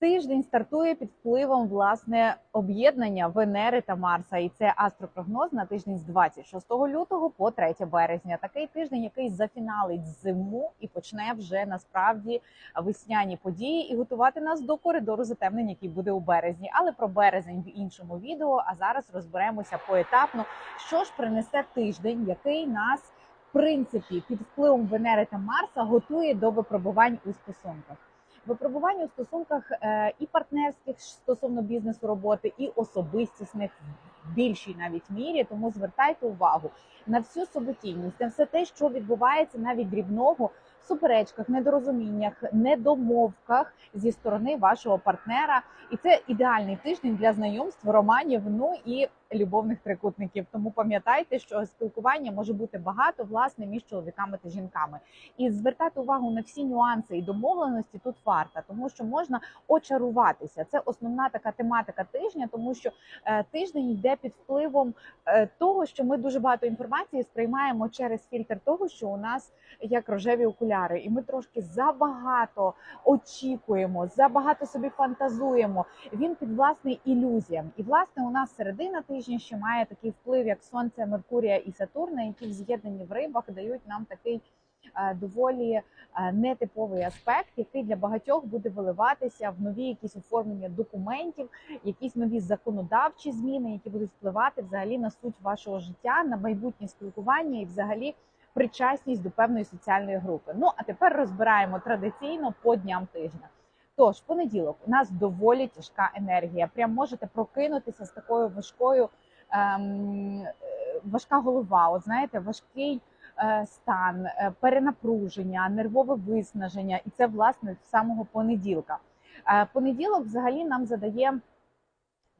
Тиждень стартує під впливом власне об'єднання Венери та Марса, і це астропрогноз на тиждень з 26 лютого по 3 березня. Такий тиждень, який зафіналить зиму і почне вже насправді весняні події і готувати нас до коридору затемнень, який буде у березні. Але про березень в іншому відео. А зараз розберемося поетапно, що ж принесе тиждень, який нас в принципі під впливом Венери та Марса готує до випробувань у стосунках. Випробування у стосунках е, і партнерських стосовно бізнесу роботи, і особистісних в більшій навіть мірі. Тому звертайте увагу на всю суботільність, на все те, що відбувається навіть дрібного в суперечках, недорозуміннях, недомовках зі сторони вашого партнера. І це ідеальний тиждень для знайомств, романів, ну і любовних трикутників. Тому пам'ятайте, що спілкування може бути багато власне між чоловіками та жінками, і звертати увагу на всі нюанси і домовленості тут варта, тому що можна очаруватися. Це основна така тематика тижня, тому що е, тиждень йде під впливом е, того, що ми дуже багато інформації сприймаємо через фільтр того, що у нас як рожеві окуляри, і ми трошки забагато очікуємо, забагато собі фантазуємо. Він підвласний ілюзіям, і власне у нас середина тижня ще має такий вплив, як Сонце, Меркурія і Сатурна, які в з'єднанні в рибах дають нам такий е, доволі е, нетиповий аспект, який для багатьох буде виливатися в нові якісь оформлення документів, якісь нові законодавчі зміни, які будуть впливати взагалі на суть вашого життя, на майбутнє спілкування і взагалі. Причасність до певної соціальної групи. Ну а тепер розбираємо традиційно по дням тижня. Тож, понеділок у нас доволі тяжка енергія. Прям можете прокинутися з такою важкою ем, е, важка голова. От знаєте, важкий е, стан, е, перенапруження, нервове виснаження, і це власне з самого понеділка. Е, понеділок взагалі нам задає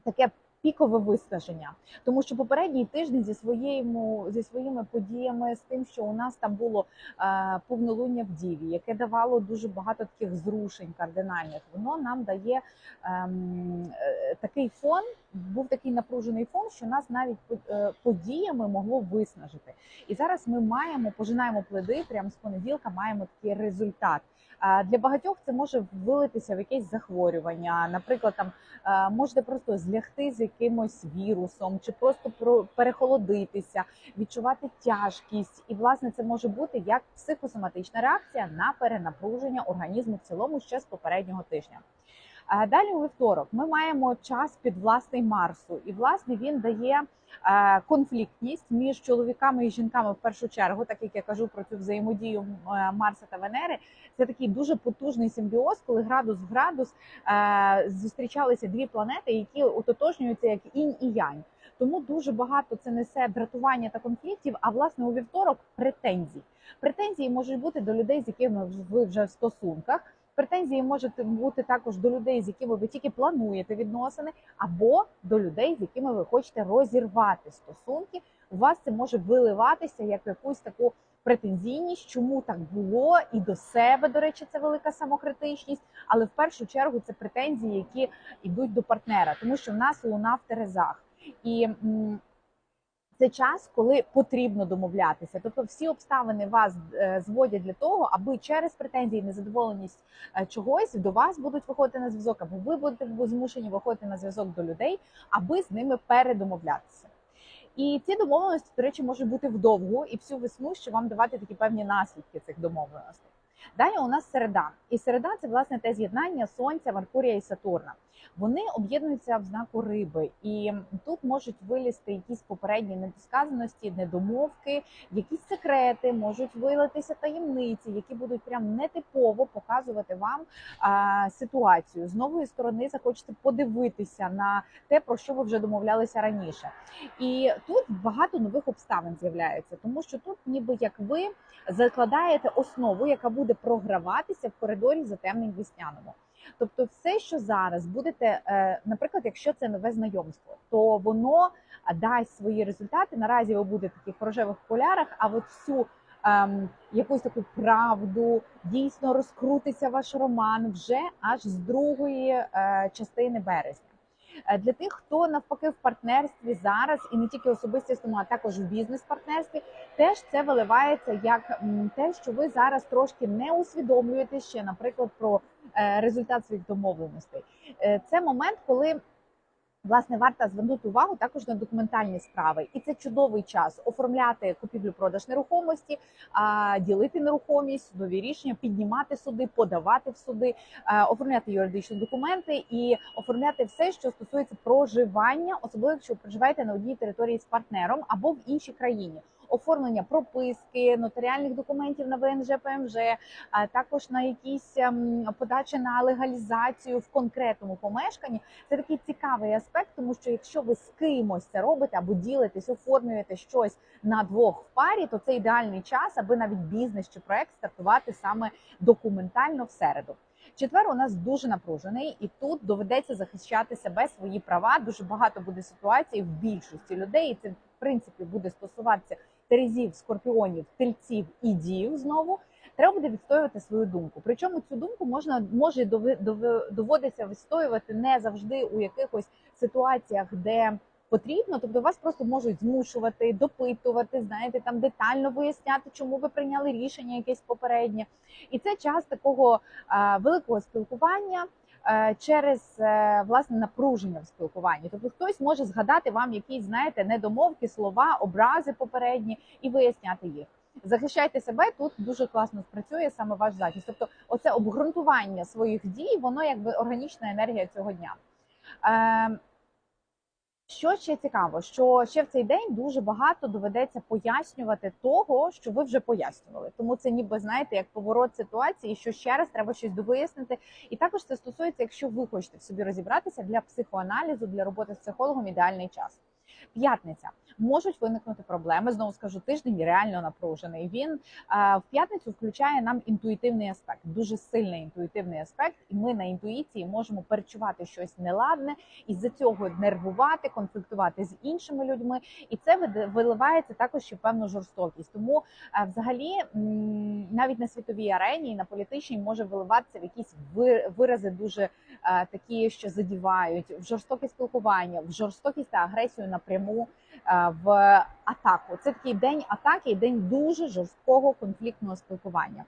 таке. Пікове виснаження, тому що попередній тиждень зі своїми зі своїми подіями, з тим, що у нас там було е, повнолуння в Діві, яке давало дуже багато таких зрушень кардинальних, воно нам дає ем, е, такий фон. Був такий напружений фон, що нас навіть е, подіями могло виснажити. І зараз ми маємо пожинаємо плоди. Прямо з понеділка маємо такий результат. Для багатьох це може вилитися в якесь захворювання. Наприклад, там е, можете просто злягти з якимось вірусом, чи просто про- перехолодитися, відчувати тяжкість. І власне це може бути як психосоматична реакція на перенапруження організму в цілому ще з попереднього тижня. Далі у вівторок ми маємо час під власний Марсу, і власне він дає е, конфліктність між чоловіками і жінками в першу чергу, так як я кажу про цю взаємодію е, Марса та Венери. Це такий дуже потужний симбіоз, коли градус в градус е, зустрічалися дві планети, які ототожнюються як інь і янь. Тому дуже багато це несе дратування та конфліктів. А власне у вівторок претензій. Претензії можуть бути до людей, з якими ви вже в стосунках. Претензії можуть бути також до людей, з якими ви тільки плануєте відносини, або до людей, з якими ви хочете розірвати стосунки. У вас це може виливатися як якусь таку претензійність, чому так було, і до себе, до речі, це велика самокритичність. Але в першу чергу це претензії, які йдуть до партнера, тому що в нас луна в терезах. І це час, коли потрібно домовлятися. Тобто, всі обставини вас е, зводять для того, аби через претензії, незадоволеність е, чогось до вас будуть виходити на зв'язок, або ви будете змушені виходити на зв'язок до людей, аби з ними передомовлятися. І ці домовленості, до речі, можуть бути вдовгу і всю весну, щоб вам давати такі певні наслідки цих домовленостей. Далі у нас середа, і середа це власне те з'єднання Сонця, Меркурія і Сатурна. Вони об'єднуються в знаку риби, і тут можуть вилізти якісь попередні недосказаності, недомовки, якісь секрети, можуть вилитися таємниці, які будуть прям нетипово показувати вам а, ситуацію. З нової сторони захочете подивитися на те, про що ви вже домовлялися раніше. І тут багато нових обставин з'являється, тому що тут, ніби як ви закладаєте основу, яка буде програватися в коридорі затемнень весняному. Тобто, все, що зараз будете, е, наприклад, якщо це нове знайомство, то воно дасть свої результати. Наразі ви будете в таких рожевих окулярах, а от всю ем, якусь таку правду дійсно розкрутиться ваш роман вже аж з другої е, частини березня. Е, Для тих, хто навпаки в партнерстві зараз, і не тільки особистісному, а також в бізнес-партнерстві, теж це виливається як те, що ви зараз трошки не усвідомлюєте ще, наприклад, про е, результат своїх домовленостей. Е, Це момент, коли Власне, варто звернути увагу також на документальні справи, і це чудовий час оформляти купівлю-продаж нерухомості, ділити нерухомість, судові рішення, піднімати суди, подавати в суди, оформляти юридичні документи і оформляти все, що стосується проживання, особливо якщо проживаєте на одній території з партнером або в іншій країні. Оформлення прописки, нотаріальних документів на ВНЖ, ПМЖ, а також на якісь ем, подачі на легалізацію в конкретному помешканні. Це такий цікавий аспект, тому що якщо ви з кимось це робите або ділитесь, оформлюєте щось на двох в парі, то це ідеальний час, аби навіть бізнес чи проект стартувати саме документально в середу. Четвер у нас дуже напружений, і тут доведеться захищати себе, свої права. Дуже багато буде ситуацій в більшості людей. І це в принципі буде стосуватися терезів, скорпіонів, тельців і дів знову. Треба буде відстоювати свою думку. Причому цю думку можна може доводиться відстоювати не завжди у якихось ситуаціях, де потрібно. Тобто вас просто можуть змушувати, допитувати, знаєте, там детально виясняти, чому ви прийняли рішення якесь попереднє. І це час такого великого спілкування. Е, Через е, власне напруження в спілкуванні, тобто хтось може згадати вам якісь, знаєте, недомовки, слова, образи попередні і виясняти їх. Захищайте себе тут дуже класно спрацює саме ваш захист. Тобто, оце обґрунтування своїх дій, воно якби органічна енергія цього дня. Що ще цікаво, що ще в цей день дуже багато доведеться пояснювати того, що ви вже пояснювали. Тому це ніби знаєте, як поворот ситуації, що ще раз треба щось довияснити. І також це стосується, якщо ви хочете в собі розібратися для психоаналізу, для роботи з психологом ідеальний час. П'ятниця можуть виникнути проблеми. Знову скажу, тиждень реально напружений. Він в п'ятницю включає нам інтуїтивний аспект, дуже сильний інтуїтивний аспект, і ми на інтуїції можемо перечувати щось неладне, і з цього нервувати, конфліктувати з іншими людьми, і це виливається також ще певну жорстокість. Тому взагалі навіть на світовій арені і на політичній може виливатися в якісь ви- вирази дуже такі, що задівають в жорстоке спілкування, в жорстокість та агресію напряму в атаку. Це такий день атаки день дуже жорсткого конфліктного спілкування.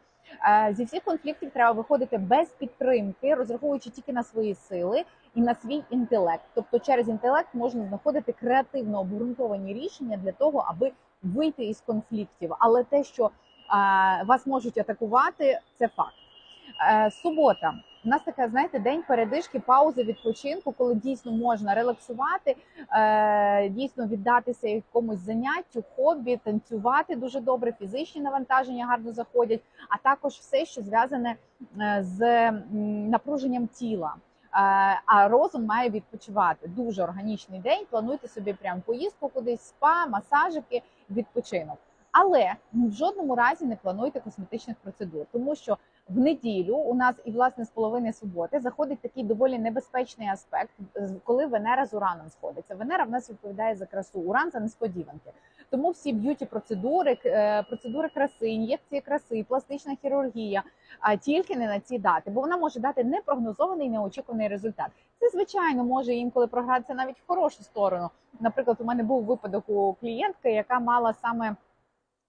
Е, Зі всіх конфліктів треба виходити без підтримки, розраховуючи тільки на свої сили і на свій інтелект. Тобто, через інтелект можна знаходити креативно обґрунтовані рішення для того, аби вийти із конфліктів. Але те, що е, вас можуть атакувати, це факт. Е, Субота. У нас така, знаєте, день передишки, паузи, відпочинку, коли дійсно можна релаксувати, е, дійсно віддатися якомусь заняттю, хобі, танцювати дуже добре, фізичні навантаження гарно заходять, а також все, що зв'язане е, з напруженням тіла. Е, А розум має відпочивати. Дуже органічний день. Плануйте собі прям поїздку кудись, спа, масажики, відпочинок. Але в жодному разі не плануйте косметичних процедур, тому що в неділю у нас і власне з половини суботи заходить такий доволі небезпечний аспект, коли Венера з Ураном сходиться. Венера в нас відповідає за красу, Уран за несподіванки. Тому всі б'юті процедури, е, процедури краси, ін'єкції краси, пластична хірургія, а тільки не на ці дати, бо вона може дати непрогнозований, неочікуваний результат. Це звичайно може інколи програтися навіть в хорошу сторону. Наприклад, у мене був випадок у клієнтки, яка мала саме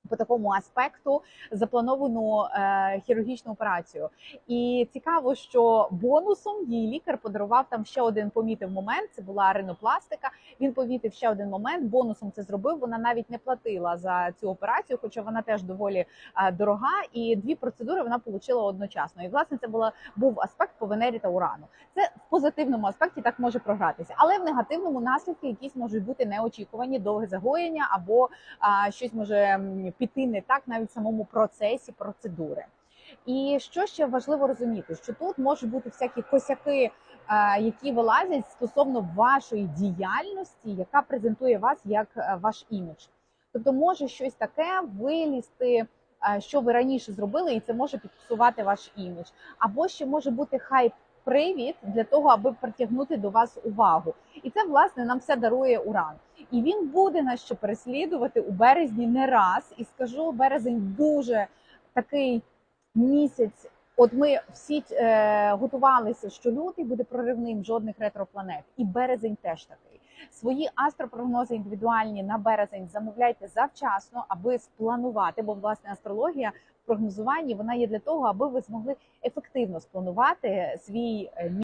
по такому аспекту заплановану е, хірургічну операцію. І цікаво, що бонусом їй лікар подарував там ще один помітив момент. Це була ринопластика. Він помітив ще один момент. Бонусом це зробив. Вона навіть не платила за цю операцію, хоча вона теж доволі е, дорога. І дві процедури вона отримала одночасно. І власне це була був аспект по Венері та Урану. Це в позитивному аспекті так може програтися, але в негативному наслідки якісь можуть бути неочікувані, довге загоєння або а, щось може піти не так навіть в самому процесі процедури. І що ще важливо розуміти, що тут можуть бути всякі косяки, е, які вилазять стосовно вашої діяльності, яка презентує вас як е, ваш імідж. Тобто може щось таке вилізти, е, що ви раніше зробили, і це може підпсувати ваш імідж. Або ще може бути хайп. Привід для того, аби притягнути до вас увагу, і це власне нам все дарує уран. І він буде нас ще переслідувати у березні не раз. І скажу, березень дуже такий місяць. От ми всі е, готувалися, що лютий буде проривним жодних ретропланет, і березень теж такий. Свої астропрогнози індивідуальні на березень замовляйте завчасно, аби спланувати, бо власне астрологія в прогнозуванні вона є для того, аби ви змогли ефективно спланувати свій е,